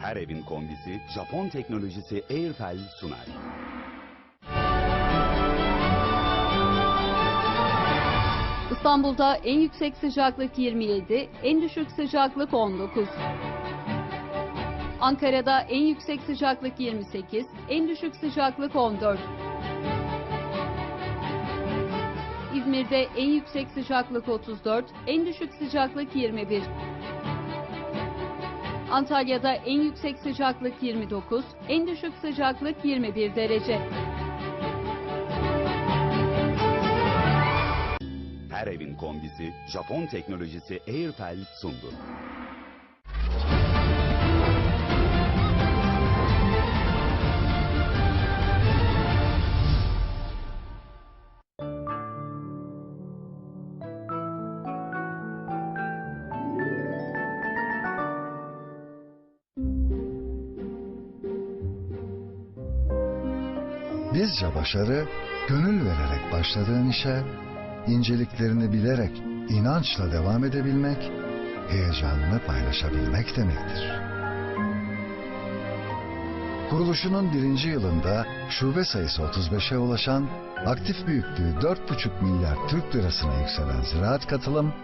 Her evin kombisi Japon teknolojisi Airtel sunar. İstanbul'da en yüksek sıcaklık 27, en düşük sıcaklık 19. Ankara'da en yüksek sıcaklık 28, en düşük sıcaklık 14. İzmir'de en yüksek sıcaklık 34, en düşük sıcaklık 21. Antalya'da en yüksek sıcaklık 29, en düşük sıcaklık 21 derece. Her evin kombisi Japon teknolojisi Airtel sundu. Bizce başarı, gönül vererek başladığın işe, inceliklerini bilerek, inançla devam edebilmek, heyecanını paylaşabilmek demektir. Kuruluşunun birinci yılında şube sayısı 35'e ulaşan, aktif büyüklüğü 4,5 milyar Türk lirasına yükselen ziraat katılım,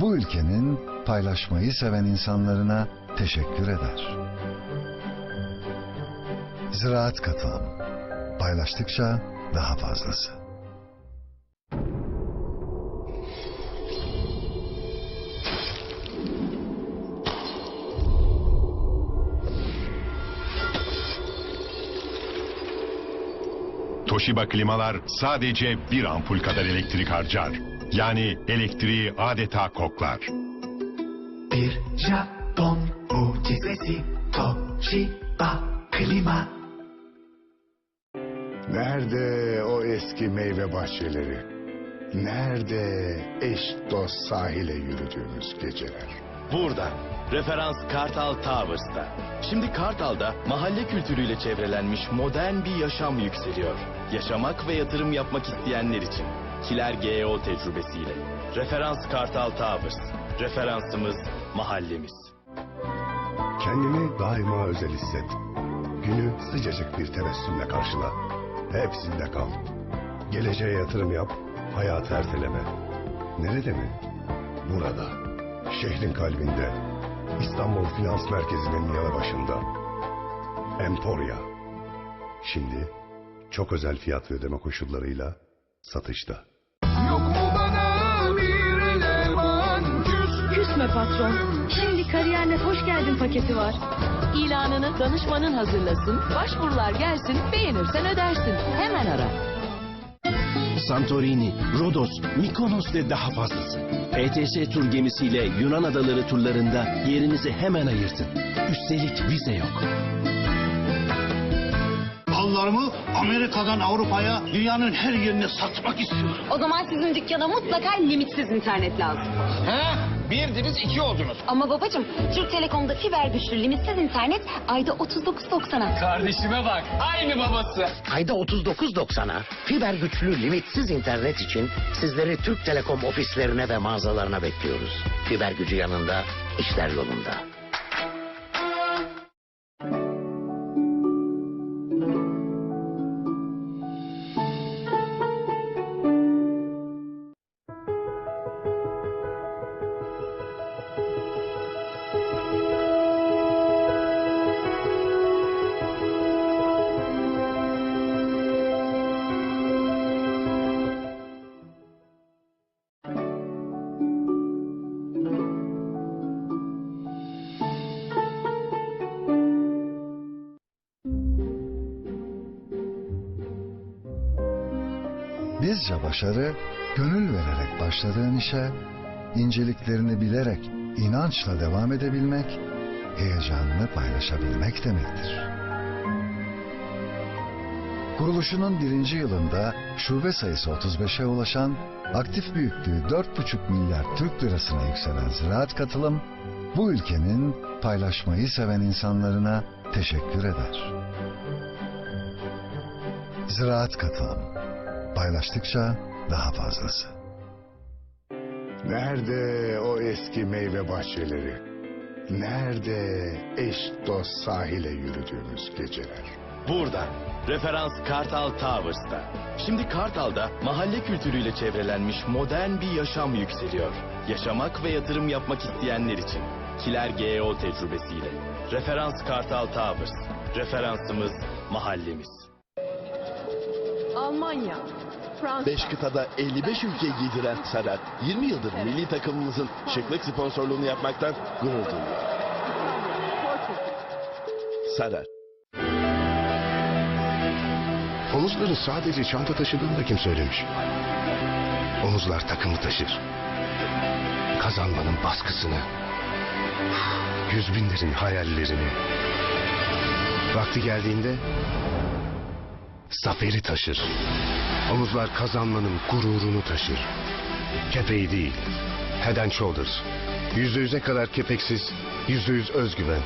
bu ülkenin paylaşmayı seven insanlarına teşekkür eder. Ziraat katılım. Paylaştıkça daha fazlası. Toshiba klimalar sadece bir ampul kadar elektrik harcar. Yani elektriği adeta koklar. Bir Japon mucizesi Toshiba klima. Nerede o eski meyve bahçeleri? Nerede eş dost sahile yürüdüğümüz geceler? Burada. Referans Kartal Towers'ta. Şimdi Kartal'da mahalle kültürüyle çevrelenmiş modern bir yaşam yükseliyor. Yaşamak ve yatırım yapmak isteyenler için. Kiler GEO tecrübesiyle. Referans Kartal Towers. Referansımız mahallemiz. Kendini daima özel hisset. Günü sıcacık bir tebessümle karşıla. Hepsinde kal. Geleceğe yatırım yap, hayatı erteleme. Nerede mi? Burada. Şehrin kalbinde. İstanbul Finans Merkezi'nin yanı başında. Emporia. Şimdi çok özel fiyat ve ödeme koşullarıyla satışta. Küsme patron. Şimdi kariyerine hoş geldin paketi var. İlanını danışmanın hazırlasın, başvurular gelsin, beğenirsen ödersin. Hemen ara. Santorini, Rodos, Mikonos ve daha fazlası. ETS tur gemisiyle Yunan adaları turlarında yerinizi hemen ayırtın. Üstelik vize yok. Mallarımı Amerika'dan Avrupa'ya dünyanın her yerine satmak istiyorum. O zaman sizin dükkana mutlaka limitsiz internet lazım. He? Birdiniz iki oldunuz. Ama babacığım Türk Telekom'da fiber güçlü limitsiz internet ayda 39.90'a. Kardeşime bak. Aynı babası. Ayda 39.90'a fiber güçlü limitsiz internet için sizleri Türk Telekom ofislerine ve mağazalarına bekliyoruz. Fiber gücü yanında, işler yolunda. Bizce başarı, gönül vererek başladığın işe, inceliklerini bilerek, inançla devam edebilmek, heyecanını paylaşabilmek demektir. Kuruluşunun birinci yılında şube sayısı 35'e ulaşan, aktif büyüklüğü 4,5 milyar Türk lirasına yükselen ziraat katılım, bu ülkenin paylaşmayı seven insanlarına teşekkür eder. Ziraat katılım. Paylaştıkça daha fazlası. Nerede o eski meyve bahçeleri? Nerede eş dost sahile yürüdüğümüz geceler? Burada. Referans Kartal Towers'ta. Şimdi Kartal'da mahalle kültürüyle çevrelenmiş modern bir yaşam yükseliyor. Yaşamak ve yatırım yapmak isteyenler için. Kiler GEO tecrübesiyle. Referans Kartal Towers. Referansımız mahallemiz. Almanya, Fransa, Beş kıtada 55 ülke giydiren Sarat, 20 yıldır milli takımımızın şıklık sponsorluğunu yapmaktan gurur duyuyor. Sarat. Omuzları sadece çanta taşıdığını da kim söylemiş? Omuzlar takımı taşır. Kazanmanın baskısını. Yüz binlerin hayallerini. Vakti geldiğinde zaferi taşır. Omuzlar kazanmanın gururunu taşır. Kepeği değil, head and shoulders. Yüzde yüze kadar kepeksiz, yüzde yüz özgüven.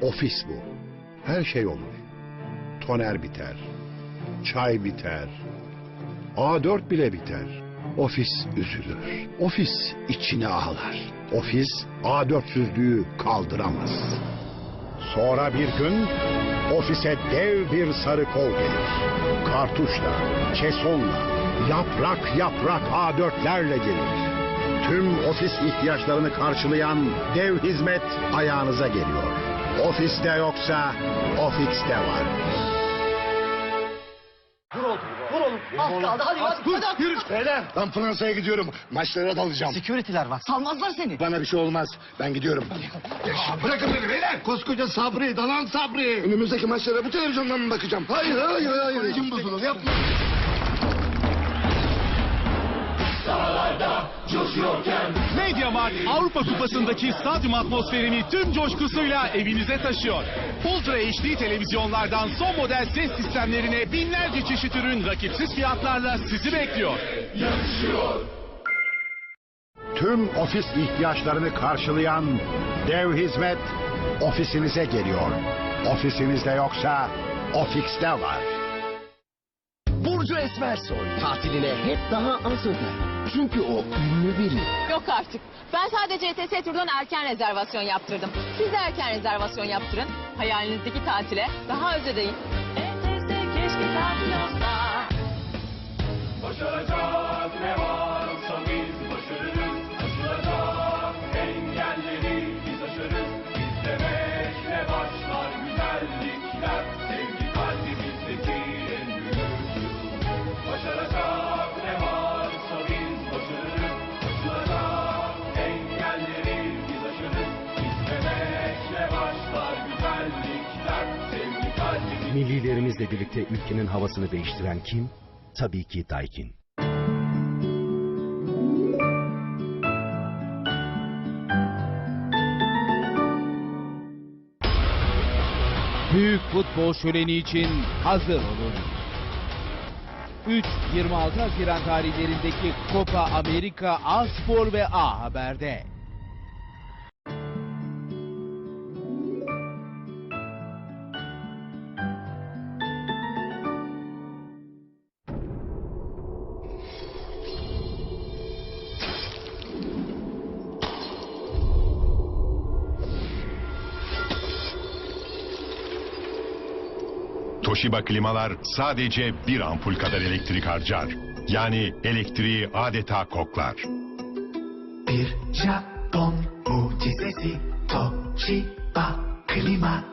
Ofis bu. Her şey olur. Toner biter. Çay biter. A4 bile biter. Ofis üzülür. Ofis içine ağlar. Ofis A4'süzlüğü kaldıramaz. Sonra bir gün ofise dev bir sarı kol gelir. Kartuşla, kesonla, yaprak yaprak A4'lerle gelir. Tüm ofis ihtiyaçlarını karşılayan dev hizmet ayağınıza geliyor. Ofiste yoksa Ofix'te var. Az kaldı hadi hadi. Dur, yürü. Beyler, ben Fransa'ya gidiyorum. Maçlara dalacağım. Security'ler var. Salmazlar seni. Bana bir şey olmaz. Ben gidiyorum. Bırakın beni beyler. Koskoca Sabri, Dalan Sabri. Önümüzdeki maçlara bu televizyondan mı bakacağım? Hayır, hayır, hayır. Psikolojim bozulur. Yapma. Mediamarkt Avrupa Kupası'ndaki stadyum atmosferini tüm coşkusuyla evinize taşıyor. Ultra HD televizyonlardan son model ses sistemlerine binlerce çeşit ürün rakipsiz fiyatlarla sizi bekliyor. Tüm ofis ihtiyaçlarını karşılayan dev hizmet ofisinize geliyor. Ofisinizde yoksa Ofix'te var. Burcu Esmersoy tatiline hep daha az öder. Çünkü o ünlü biri. Yok artık. Ben sadece ETS turdan erken rezervasyon yaptırdım. Siz de erken rezervasyon yaptırın. Hayalinizdeki tatile daha öz ödeyin. ETS keşke tatil olsa. Başaracak Millilerimizle birlikte ülkenin havasını değiştiren kim? Tabii ki Daikin. Büyük futbol şöleni için hazır olun. 3-26 Haziran tarihlerindeki Copa Amerika A Spor ve A Haber'de. Toshiba klimalar sadece bir ampul kadar elektrik harcar. Yani elektriği adeta koklar. Bir Japon mucizesi Toshiba klima